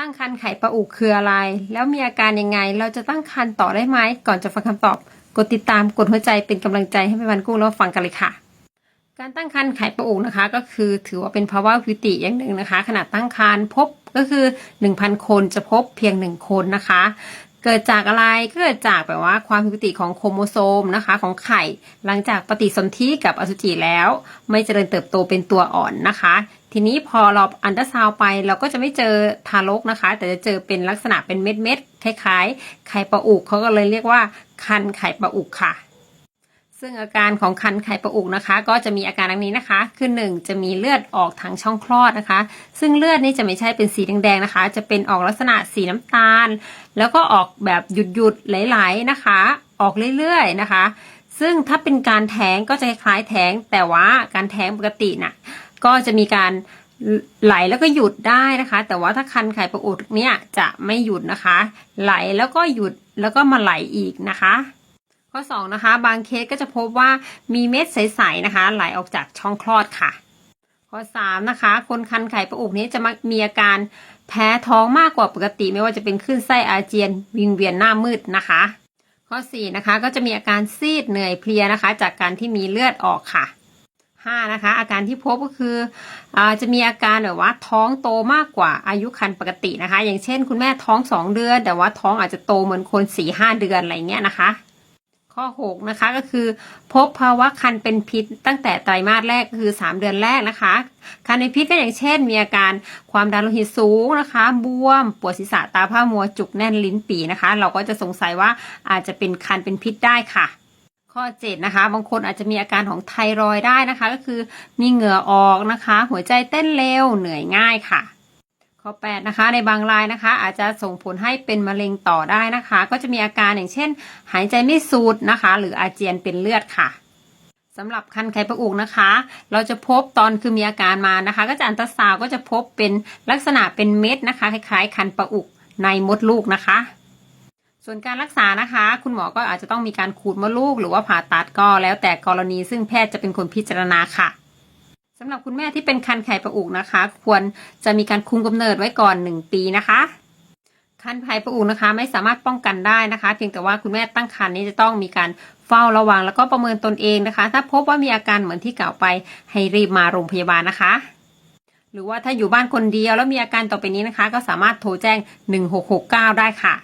ตั้งครรภ์ไข่ปลาอุกคืออะไร แล้วมีอาการยังไง เราจะตั้งครรภ์ต่อได้ไหม ก่อนจะฟังคำตอบ กดติดตามกดหัวใจเป็นกำลังใจให้แม่วันกุ้งแล้วฟังกันเลยค่ะ การตั้งครรภ์ไข่ปลาอุกนะคะ ก็คือถือว่าเป็นภาวะวิติอย่างหนึ่งนะคะ ขณะตั้งครรภ์พบก็คือ 1,000 คนจะพบเพียง 1 คนนะคะ เกิดจากอะไรก็เกิดจากแบบว่าความผิดปกติของโครโมโซมนะคะ ของไข่ หลังจากปฏิสนธิกับอสุจิแล้ว ไม่เจริญเติบโตเป็นตัวอ่อนนะคะ ทีนี้พอเราอันตราซาวไปเราก็จะไม่เจอทารกนะคะ แต่จะเจอเป็นลักษณะเป็นเม็ดเม็ดๆคล้ายๆ ไข่ปลาอุกเขาก็เลยเรียกว่าคันไข่ปลาอุกค่ะ ซึ่งอาการของคันไข่ปลาอุกนะคะ ก็จะมีอาการดังนี้นะคะ คือหนึ่งจะมีเลือดออกทางช่องคลอดนะคะ ซึ่งเลือดนี่จะไม่ใช่เป็นสีแดงๆนะคะ จะเป็นออกลักษณะสีน้ำตาล แล้วก็ออกแบบหยุดๆไหลๆนะคะ ออกเรื่อยๆนะคะ ซึ่งถ้าเป็นการแท้งก็จะคล้ายแท้ง แต่ว่าการแท้งปกติน่ะก็จะมีการไหลแล้วก็หยุดได้นะคะ แต่ว่าถ้าคันไข่ปลาอุดเนี่ยจะไม่หยุดนะคะ ไหลแล้วก็หยุดแล้วก็มาไหลอีกนะคะ ข้อ2นะคะบางเคสก็จะพบว่ามีเม็ดใสๆนะคะ ไหลออกจากช่องคลอดค่ะ ข้อ3นะคะ คนคันไข่ปลาอุกนี้จะมีอาการแพ้ท้องมากกว่าปกติ ไม่ว่าจะเป็นคลื่นไส้อาเจียน วิงเวียนหน้ามืดนะคะ ข้อ4นะคะก็จะมีอาการซีดเหนื่อยเพลียนะคะ จากการที่มีเลือดออกค่ะ5นะคะอาการที่พบก็คืออจะมีอาการแบบว่าท้องโตมากกว่าอายุครรภ์ปกตินะคะ อย่างเช่น คุณแม่ท้อง 2 เดือน แต่ว่าท้องอาจจะโตเหมือนคน4 5เดือนอะไรเงี้ยนะคะ ข้อ 6 นะคะก็คือ พบภาวะคันเป็นพิษตั้งแต่ไตรมาสแรกคือ 3 เดือนแรกนะคะ คันเป็นพิษก็อย่างเช่น มีอาการความดันโลหิตสูงนะคะ บวม ปวดศีรษะตาผ้ามัวจุกแน่นลิ้นปีนะคะ เราก็จะสงสัยว่าอาจจะเป็นคันเป็นพิษได้ค่ะ ข้อ 7 นะคะ บางคนอาจจะมีอาการของไทรอยด์ได้นะคะ ก็คือมีเหงื่อออกนะคะ หัวใจเต้นเร็วเหนื่อยง่ายค่ะ ข้อ8นะคะในบางรายนะคะ อาจจะส่งผลให้เป็นมะเร็งต่อได้นะคะ ก็จะมีอาการอย่างเช่น หายใจไม่สูดนะคะ หรืออาเจียนเป็นเลือดค่ะสำหรับคันไข่ปลาอุกนะคะ เราจะพบตอนคือมีอาการมานะคะ ก็จะอันตราซาวก็จะพบเป็นลักษณะเป็นเม็ดนะคะ คล้ายๆ คันปลาอุกในมดลูกนะคะ ส่วนการรักษานะคะ คุณหมอก็อาจจะต้องมีการขูดมดลูก หรือว่าผ่าตัดก็แล้วแต่กรณีซึ่งแพทย์จะเป็นคนพิจารณาค่ะ สำหรับคุณแม่ที่เป็นคันไข่ปลาอุกนะคะ ควรจะมีการคุมกำเนิดไว้ก่อน 1 ปีนะคะ คันไข่ปลาอุกนะคะ ไม่สามารถป้องกันได้นะคะ เพียงแต่ว่าคุณแม่ตั้งครรภ์นี้จะต้องมีการเฝ้าระวังแล้วก็ประเมินตนเองนะคะ ถ้าพบว่ามีอาการเหมือนที่กล่าวไปให้รีบมาโรงพยาบาลนะคะ หรือว่าถ้าอยู่บ้านคนเดียวแล้วมีอาการต่อไปนี้นะคะ ก็สามารถโทรแจ้ง 1669 ได้ค่ะ